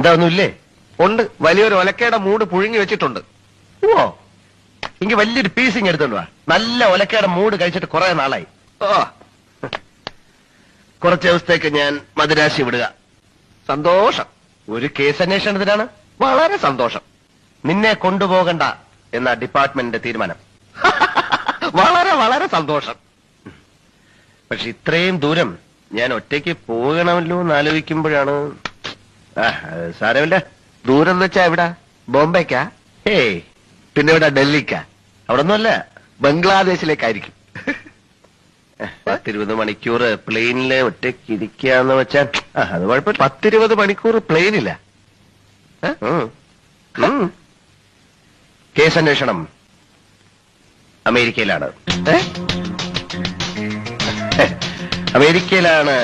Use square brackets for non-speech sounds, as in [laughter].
എന്താ ഒന്നുമില്ലേ ഉണ്ട്. വലിയൊരു ഒലക്കയുടെ മൂട് പുഴുങ്ങി വെച്ചിട്ടുണ്ട്. ഓ എനിക്ക് വലിയൊരു പീസിങ് എടുത്തോണ്ട് നല്ല ഒലക്കയുടെ മൂട് കഴിച്ചിട്ട് കുറെ നാളായി. ഓ. കുറച്ച് ദിവസത്തേക്ക് ഞാൻ മദുരാശി വിടുക. സന്തോഷം. ഒരു കേസ് അന്വേഷണത്തിനാണ് വളരെ സന്തോഷം. നിന്നെ കൊണ്ടുപോകണ്ട എന്ന ഡിപ്പാർട്ട്മെന്റിന്റെ തീരുമാനം. [laughs] വളരെ വളരെ സന്തോഷം. പക്ഷെ ഇത്രയും ദൂരം ഞാൻ ഒറ്റയ്ക്ക് പോകണമല്ലോ എന്ന് ആലോചിക്കുമ്പോഴാണ് സാരമില്ല. ദൂരം എന്ന് വെച്ചാ എവിടാ? ബോംബെക്കാ? ഏയ് പിന്നെ ഇവിടെ ഡൽഹിക്കാ? അവിടെ ഒന്നുമല്ല ബംഗ്ലാദേശിലേക്കായിരിക്കും. [laughs] പത്തിരുപത് മണിക്കൂർ പ്ലെയിനിൽ ഒറ്റയ്ക്ക് ഇരിക്കാന്ന് വെച്ചാൽ അത് കുഴപ്പമില്ല. പത്തിരുപത് മണിക്കൂർ പ്ലെയിനില്ല. കേസ് അന്വേഷണം. അമേരിക്കയിലാണ്. അമേരിക്കയിലാണ്.